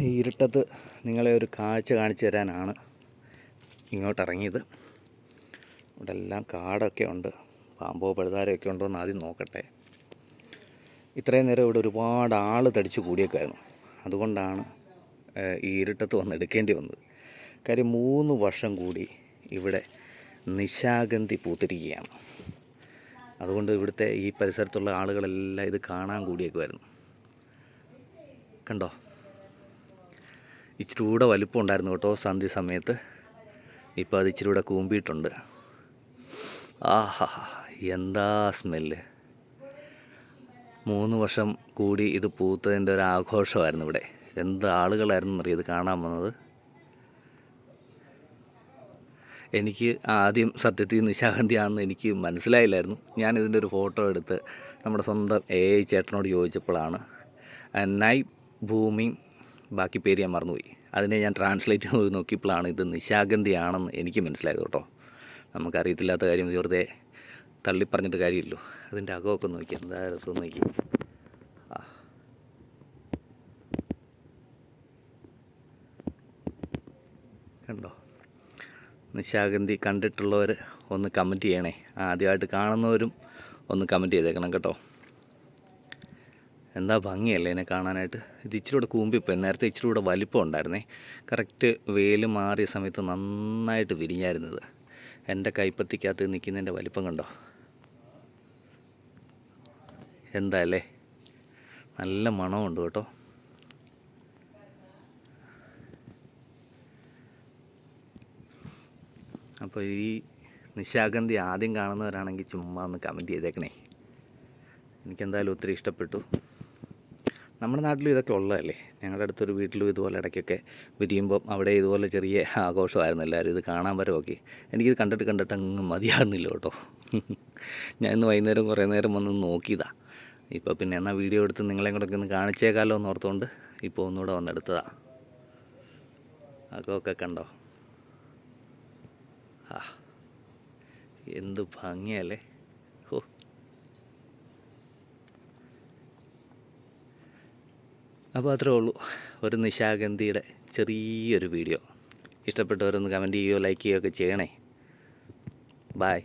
ഇരുട്ടത്ത് നിങ്ങളെ ഒരു കാഴ്ച കാണിച്ചു തരാനാണ് ഇങ്ങോട്ട് ഇറങ്ങിയത് ഇവിടെ എല്ലാം കാടൊക്കെ ഉണ്ട് പാമ്പോ പഴുതാരമൊക്കെ ഉണ്ടോ എന്ന് ആദ്യം നോക്കട്ടെ. ഇത്രയും നേരം ഇവിടെ ഒരുപാട് ആൾ തടിച്ചു കൂടിയേക്കായിരുന്നു. അതുകൊണ്ടാണ് ഈ ഇരുട്ടത്ത് വന്ന് എടുക്കേണ്ടി വന്നത്. കാര്യം മൂന്ന് വർഷം കൂടി ഇവിടെ നിശാഗന്ധി പൂത്തിരിക്കുകയാണ്. അതുകൊണ്ട് ഇവിടുത്തെ ഈ പരിസരത്തുള്ള ആളുകളെല്ലാം ഇത് കാണാൻ കൂടിയേക്കുമായിരുന്നു. കണ്ടോ? ഇച്ചിരി കൂടെ വലിപ്പം ഉണ്ടായിരുന്നു കേട്ടോ സന്ധ്യ സമയത്ത്. ഇപ്പോൾ അത് ഇച്ചിരി കൂടെ കൂമ്പിയിട്ടുണ്ട്. ആഹാ എന്താ സ്മെല്ല്? മൂന്ന് വർഷം കൂടി ഇത് പൂത്തതിന്റെ ഒരു ആഘോഷമായിരുന്നു ഇവിടെ. എന്ത് ആളുകളായിരുന്നു എന്നറിയത് കാണാൻ വന്നത്? എനിക്ക് ആദ്യം സത്യത്തിൽ നിശാഗന്ധിയാണെന്ന് എനിക്ക് മനസ്സിലായില്ലായിരുന്നു. ഞാൻ ഇതിന്റെ ഒരു ഫോട്ടോ എടുത്ത് നമ്മുടെ സ്വന്തം എ ഐ ചേട്ടനോട് ചോദിച്ചപ്പോഴാണ്. നൈ ഭൂമി ബാക്കി പേര് ഞാൻ മറന്നുപോയി. അതിനെ ഞാൻ ട്രാൻസ്ലേറ്റ് ചെയ്ത് നോക്കിയപ്പോഴാണ് ഇത് നിശാഗന്ധിയാണെന്ന് എനിക്ക് മനസ്സിലായത് കേട്ടോ. നമുക്കറിയത്തില്ലാത്ത കാര്യം വെറുതെ തള്ളി പറഞ്ഞിട്ട് കാര്യമില്ലല്ലോ. അതിന്റെ അകമൊക്കെ നോക്കി എന്താ രസം നോക്കി കണ്ടോ? നിശാഗന്ധി കണ്ടിട്ടുള്ളവർ ഒന്ന് കമന്റ് ചെയ്യണേ. ആദ്യമായിട്ട് കാണുന്നവരും ഒന്ന് കമന്റ് ചെയ്തേക്കണം കേട്ടോ. എന്താ ഭംഗിയല്ലേ എന്നെ കാണാനായിട്ട്? ഇത് ഇച്ചിരി കൂടെ കൂമ്പിപ്പോയി. നേരത്തെ ഇച്ചിരി കൂടെ വലിപ്പം ഉണ്ടായിരുന്നേ. കറക്റ്റ് വെയിൽ മാറിയ സമയത്ത് നന്നായിട്ട് വിരിഞ്ഞായിരുന്നത്. എന്റെ കൈപ്പത്തിക്കകത്ത് നിൽക്കുന്നതിന്റെ വലിപ്പം കണ്ടോ? എന്താ അല്ലേ? നല്ല മണമുണ്ട് കേട്ടോ. അപ്പോൾ ഈ നിശാഗന്ധി ആദ്യം കാണുന്നവരാണെങ്കിൽ ചുമ്മാ ഒന്ന് കമന്റ് ചെയ്തേക്കണേ. എനിക്കെന്തായാലും ഒത്തിരി ഇഷ്ടപ്പെട്ടു. നമ്മുടെ നാട്ടിലും ഇതൊക്കെ ഉള്ളതല്ലേ? ഞങ്ങളുടെ അടുത്തൊരു വീട്ടിലും ഇതുപോലെ ഇടയ്ക്കൊക്കെ വിരിയുമ്പം അവിടെ ഇതുപോലെ ചെറിയ ആഘോഷമായിരുന്നു. എല്ലാവരും ഇത് കാണാൻ വരെ നോക്കി എനിക്കിത് കണ്ടിട്ട് കണ്ടിട്ട് അങ്ങ് മതിയാകുന്നില്ല കേട്ടോ. ഞാൻ ഇന്ന് വൈകുന്നേരം കുറേ നേരം വന്ന് നോക്കിയതാണ് ഇപ്പോൾ പിന്നെ എന്നാൽ വീഡിയോ എടുത്ത് നിങ്ങളെയും കൂടെ ഒന്ന് കാണിച്ചേക്കാമല്ലോ എന്ന് ഓർത്തുകൊണ്ട് ഇപ്പോൾ ഒന്നുകൂടെ വന്നെടുത്തതാണ് അകമൊക്കെ കണ്ടോ? ആ എന്ത് ഭംഗിയല്ലേ? അപ്പോൾ അത്രേ ഉള്ളൂ. ഒരു നിശാഗന്ധിയുടെ ചെറിയൊരു വീഡിയോ. ഇഷ്ടപ്പെട്ടവരൊന്ന് കമന്റ് ചെയ്യുകയോ ലൈക്ക് ചെയ്യുകയോ ഒക്കെ ചെയ്യണേ. ബായ്